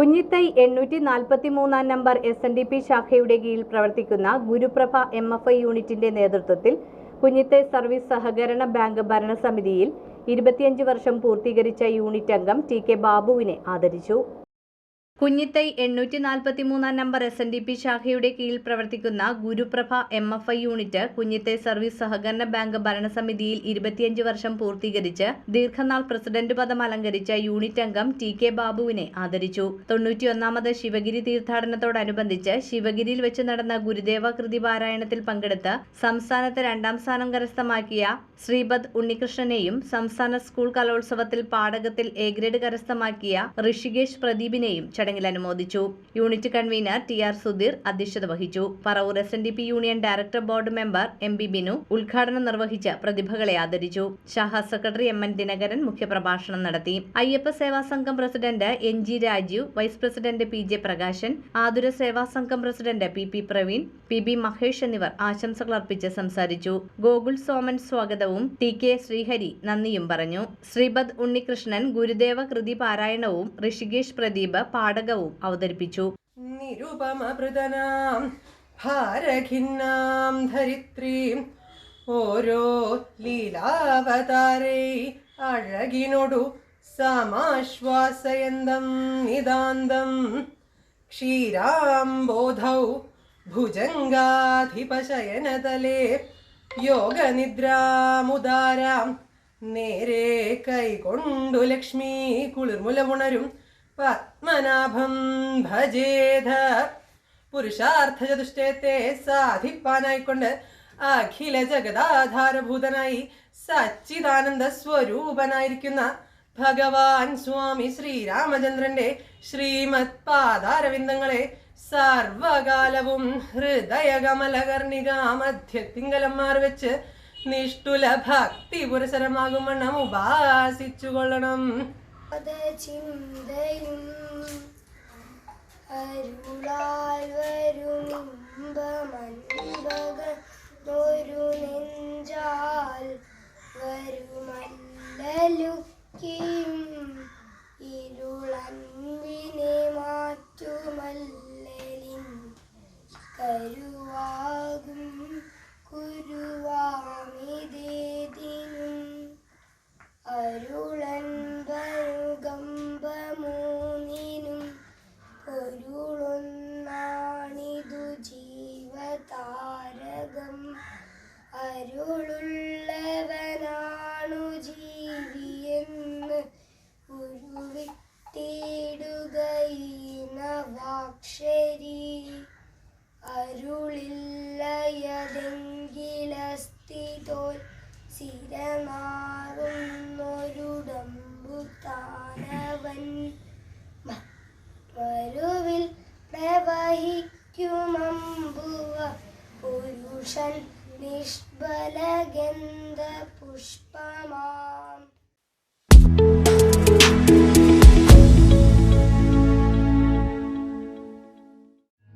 കുഞ്ഞിത്തൈ എണ്ണൂറ്റി നാൽപ്പത്തി മൂന്നാം number S N D P ശാഖയുടെ കീഴിൽ പ്രവർത്തിക്കുന്ന ഗുരുപ്രഭ എം എഫ് ഐ യൂണിറ്റിന്റെ നേതൃത്വത്തിൽ കുഞ്ഞിത്തൈ സർവീസ് സഹകരണ ബാങ്ക് ഭരണസമിതിയിൽ ഇരുപത്തിയഞ്ച് വർഷം പൂർത്തീകരിച്ച യൂണിറ്റ് അംഗം ടി കെ ബാബുവിനെ ആദരിച്ചു. കുഞ്ഞിത്തൈ എണ്ണൂറ്റി നാൽപ്പത്തി മൂന്നാം number S N D P ശാഖയുടെ കീഴിൽ പ്രവർത്തിക്കുന്ന Guruprabha M F I unit Kunjithai service സഹകരണ ബാങ്ക് ഭരണസമിതിയിൽ ഇരുപത്തിയഞ്ച് വർഷം പൂർത്തീകരിച്ച് ദീർഘനാൾ പ്രസിഡന്റ് പദം അലങ്കരിച്ച യൂണിറ്റ് അംഗം ടി കെ ബാബുവിനെ ആദരിച്ചു. തൊണ്ണൂറ്റിയൊന്നാമത് ശിവഗിരി തീർത്ഥാടനത്തോടനുബന്ധിച്ച് ശിവഗിരിയിൽ വെച്ച് നടന്ന ഗുരുദേവ കൃതി പാരായണത്തിൽ പങ്കെടുത്ത് സംസ്ഥാനത്ത് രണ്ടാം സ്ഥാനം കരസ്ഥമാക്കിയ ശ്രീപദ് ഉണ്ണികൃഷ്ണനെയും സംസ്ഥാന സ്കൂൾ കലോത്സവത്തിൽ പാടകത്തിൽ എ ഗ്രേഡ് കരസ്ഥമാക്കിയ ഋഷികേഷ് പ്രദീപിനെയും ചടങ്ങിൽ അനുമോദിച്ചു. Unit convener T R Sudheer അധ്യക്ഷത വഹിച്ചു. Paravur S N D P union director board member M B Binu ഉദ്ഘാടനം നിർവഹിച്ച് പ്രതിഭകളെ ആദരിച്ചു. ഷാഹ സെക്രട്ടറി എം എൻ ദിനകരൻ മുഖ്യപ്രഭാഷണം നടത്തി. Ayyappa Seva Sangham president N G Rajeev vice president P J Prakashan Athura Seva Sangham president P P Praveen P B Mahesh എന്നിവർ ആശംസകൾ അർപ്പിച്ച് സംസാരിച്ചു. ഗോകുൽ സോമൻ സ്വാഗതവും ടി കെ ശ്രീഹരി നന്ദിയും പറഞ്ഞു. ശ്രീപദ് ഉണ്ണികൃഷ്ണൻ ഗുരുദേവ കൃതി പാരായണവും ഋഷികേഷ് പ്രദീപ് പാടകവും അവതരിപ്പിച്ചു. നിരുപമൃതനാം ഭാരഖിന്നാം ധരിത്രീം ഓരോ ലീലാവതാരൈ അഴകിനൊടു സമാശ്വാസയന്തം നിതാന്തം ക്ഷീരാംബോധൗ ഭുജംഗാധിപശയനതലേ യോഗനിദ്രാമുദാരാം നേരെ കൈകൊണ്ടു ലക്ഷ്മി കുളിർമുലമുണരും പത്മനാഭം ഭജേധ പുരുഷാർത്ഥ ചതുഷ്ടയത്തെ സാധിപ്പാനായിക്കൊണ്ട് അഖില ജഗദാധാരഭൂതനായി സച്ചിദാനന്ദ സ്വരൂപനായിരിക്കുന്ന ഭഗവാൻ സ്വാമി ശ്രീരാമചന്ദ്രന്റെ ശ്രീമത് പാദാരവിന്ദങ്ങളെ സർവകാലവും ഹൃദയകമലകർണികാമധ്യത്തിങ്കലന്മാർ വെച്ച് നിഷ്ഠുല ഭക്തി പുരസരമാകും വണ്ണം ഉപാസിച്ചുകൊള്ളണം ചിന്തയും അരുളാൽ വരുമിമ്പമൻപകന്നൊരു നെഞ്ചാൽ വരുമല്ലലുക്കിയും ഉരുവിട്ടിടുകയിനവാക്ഷരി അരുളില്ലയതെങ്കിലസ്ഥിതോൽ സിരനാറുന്നൊരുടമ്പുത്താനവൻ മരുവിൽ പ്രവഹിക്കുമമ്പുവ പുരുഷൻ നിഷ്ബലഗന്ധ പുഷ്പമാ